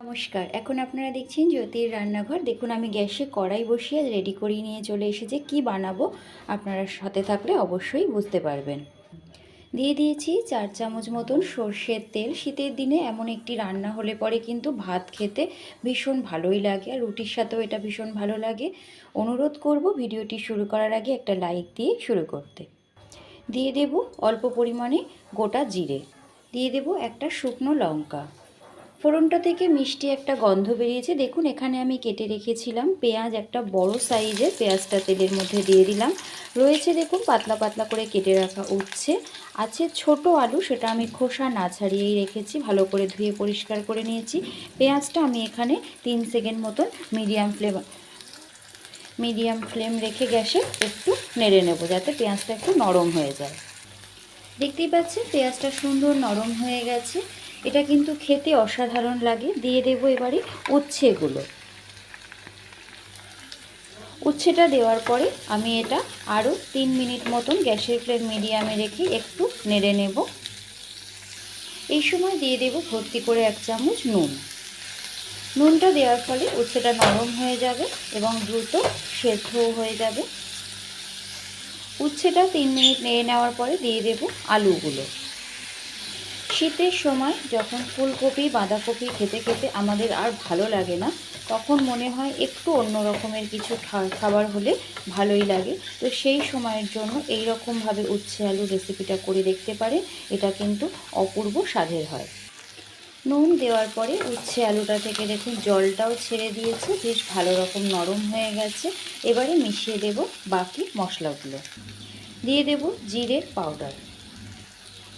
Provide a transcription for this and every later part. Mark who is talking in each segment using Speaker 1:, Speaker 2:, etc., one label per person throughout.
Speaker 1: নমস্কার, এখন আপনারা দেখছেন জ্যোতির রান্নাঘর। দেখুন, আমি গ্যাসে কড়াই বসিয়ে রেডি করিয়ে নিয়ে চলে এসেছি। কি বানাবো আপনারা সাথে থাকলে অবশ্যই বুঝতে পারবেন। দিয়ে দিয়েছি চার চামচ মতন সর্ষের তেল। শীতের দিনে এমন একটি রান্না হলে পরে কিন্তু ভাত খেতে ভীষণ ভালোই লাগে আর রুটির সাথেও এটা ভীষণ ভালো লাগে। অনুরোধ করব ভিডিওটি শুরু করার আগে একটা লাইক দিয়ে শুরু করতে। দিয়ে দেব অল্প পরিমাণে গোটা জিরে। দিয়ে দেব একটা শুকনো লঙ্কা। ফোড়নটা থেকে মিষ্টি একটা গন্ধ বেরিয়েছে। দেখুন, এখানে আমি কেটে রেখেছিলাম পেঁয়াজ একটা বড় সাইজের। পেঁয়াজটা তেলের মধ্যে দিয়ে দিলাম। রয়েছে দেখুন, পাতলা পাতলা করে কেটে রাখা উঠছে আছে ছোট আলু, সেটা আমি খোসা না ছাড়িয়েই রেখেছি। ভালো করে ধুয়ে পরিষ্কার করে নিয়েছি। পেঁয়াজটা আমি এখানে তিন সেকেন্ড মতন মিডিয়াম ফ্লেম মিডিয়াম ফ্লেম রেখে গ্যাসে একটু নেড়ে নেব, যাতে পেঁয়াজটা একটু নরম হয়ে যায়। দেখতেই পাচ্ছেন, পেঁয়াজটা সুন্দর নরম হয়ে গেছে। এটা কিন্তু খেতে অসাধারণ লাগে। দিয়ে দেবো এবারে উচ্ছেগুলো। উচ্ছেটা দেওয়ার পরে আমি এটা আরও তিন মিনিট মতন গ্যাসের ফ্লেম মিডিয়ামে রেখে একটু নেড়ে নেব। এই সময় দিয়ে দেব ভর্তি করে এক চামচ নুন। নুনটা দেওয়ার ফলে উচ্ছেটা নরম হয়ে যাবে এবং দ্রুত সেদ্ধও হয়ে যাবে। উচ্ছেটা তিন মিনিট নেড়ে নেওয়ার পরে দিয়ে দেব আলুগুলো। শীতের সময় যখন ফুলকপি, বাঁধাকপি খেতে খেতে আমাদের আর ভালো লাগে না, তখন মনে হয় একটু অন্য রকমের কিছু খাবার হলে ভালোই লাগে। তো সেই সময়ের জন্য এই রকমভাবে উচ্ছে আলু রেসিপিটা করে দেখতে পারে। এটা কিন্তু অপূর্ব স্বাদের হয়। নুন দেওয়ার পরে উচ্ছে আলুটা থেকে দেখুন জলটাও ছেড়ে দিয়েছে। বেশ ভালো রকম নরম হয়ে গেছে। এবারে মিশিয়ে দেব বাকি মশলাগুলো। দিয়ে দেব জিরের পাউডার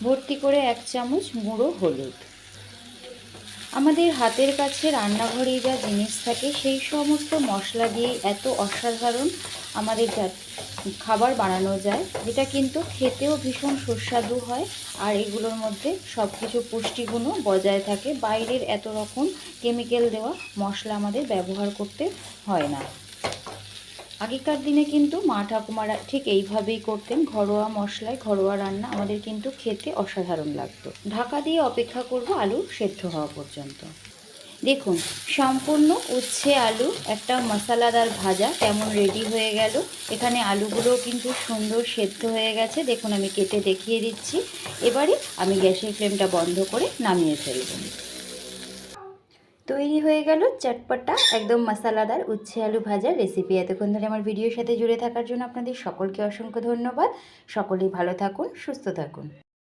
Speaker 1: ভর্তি করে এক চামচ গুঁড়ো হলুদ। আমাদের হাতের কাছে রান্নাঘরে যা জিনিস থাকে, সেই সমস্ত মশলা দিয়ে এত অসাধারণ আমাদের খাবার বানানো যায় যেটা কিন্তু খেতেও ভীষণ সুস্বাদু হয় আর এগুলোর মধ্যে সব কিছু পুষ্টিগুণও বজায় থাকে। বাইরের এত রকম কেমিক্যাল দেওয়া মশলা আমাদের ব্যবহার করতে হয় না। আগেকার দিনে কিন্তু মা ঠাকুমারা ঠিক এইভাবেই করতেন। ঘরোয়া মশলায়, ঘরোয়া রান্না আমাদের কিন্তু খেতে অসাধারণ লাগতো। ঢাকা দিয়ে অপেক্ষা করব আলু সেদ্ধ হওয়া পর্যন্ত। দেখুন, সম্পূর্ণ উচ্ছে আলু, একটা মশলাদার ভাজা কেমন রেডি হয়ে গেল। এখানে আলুগুলোও কিন্তু সুন্দর সেদ্ধ হয়ে গেছে। দেখুন, আমি কেটে দেখিয়ে দিচ্ছি। এবারে আমি গ্যাসের ফ্লেমটা বন্ধ করে নামিয়ে ফেলব। তৈরি হয়ে গেল চটপটা একদম মশালাদার উচ্ছে আলু ভাজার রেসিপি এতক্ষণ ধরে আমার ভিডিওর সাথে জুড়ে থাকার জন্য আপনাদের সকলকে অসংখ্য ধন্যবাদ। সকলেই ভালো থাকুন, সুস্থ থাকুন।